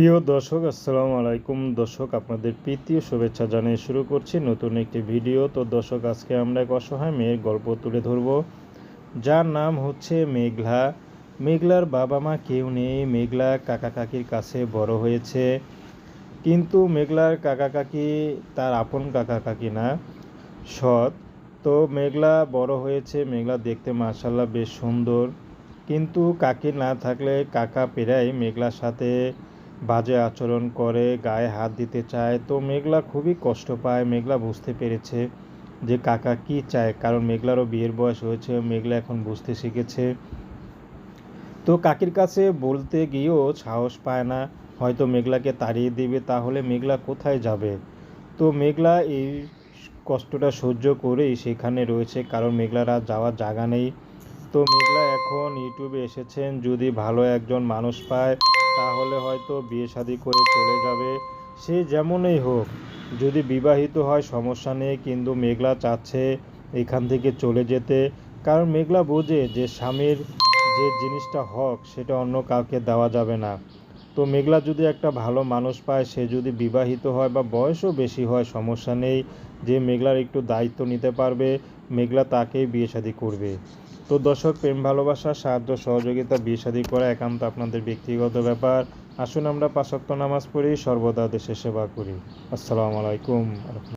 প্রিয় দর্শক, আসসালামু আলাইকুম। দর্শক, আপনাদের প্রীতি ও শুভেচ্ছা জানিয়ে শুরু করছি নতুন একটি ভিডিও। তো দর্শক, আজকে আমরা এক অসহায় মেয়ের গল্প তুলে ধরব। যার নাম হচ্ছে মেঘলা। মেঘলার বাবা মা কেউ নেই। মেঘলা কাকা কাকির কাছে বড় হয়েছে। কিন্তু মেঘলার কাকা কাকি তার আপন কাকা কাকি না, সৎ। তো মেঘলা বড় হয়েছে। মেঘলা দেখতে মার্শাল্লাহ বেশ সুন্দর। কিন্তু কাকি না থাকলে কাকা পেরাই মেঘলার সাথে বাজে আচরণ করে, গায়ে হাত দিতে চায়। তো মেঘলা খুবই কষ্ট পায়। মেঘলা বুঝতে পেরেছে যে কাকা কি চায়, কারণ মেঘলারও বিয়ের বয়স হয়েছে। মেঘলা এখন বুঝতে শিখেছে। তো কাকির কাছে বলতে গিয়েও সাহস পায় না। হয়তো মেঘলাকে তাড়িয়ে দেবে, তাহলে মেঘলা কোথায় যাবে? তো মেঘলা এই কষ্টটা সহ্য করেই সেখানে রয়েছে, কারণ মেঘলার আর যাওয়ার জায়গা নেই। তো মেঘলা এখন ইউটিউবে এসেছেন। যদি ভালো একজন মানুষ পায়, তাহলে হয়তো বিয়ে শাদি করে চলে যাবে। সে যেমনই হোক, যদি বিবাহিত হয় সমস্যা নেই, কিন্তু মেঘলা চাচ্ছে এখান থেকে চলে যেতে। কারণ মেঘলা বোঝে যে স্বামীর যে জিনিসটা হক, সেটা অন্য কাউকে দেওয়া যাবে না। তো মেঘলা যদি একটা ভালো মানুষ পায়, সে যদি বিবাহিত হয় বা বয়সও বেশি হয়, সমস্যা নেই। যে মেঘলার একটু দায়িত্ব নিতে পারবে, মেঘলা তাকেই বিয়ে শাদি করবে। তো দর্শক, প্রেম, ভালোবাসা, সাহায্য, সহযোগিতা বিয়ে শাদী করা একান্ত আপনাদের ব্যক্তিগত ব্যাপার। আসুন আমরা পাঁচক্ত নামাজ পড়ি, সর্বদা দেশের সেবা করি। আসসালামু আলাইকুম।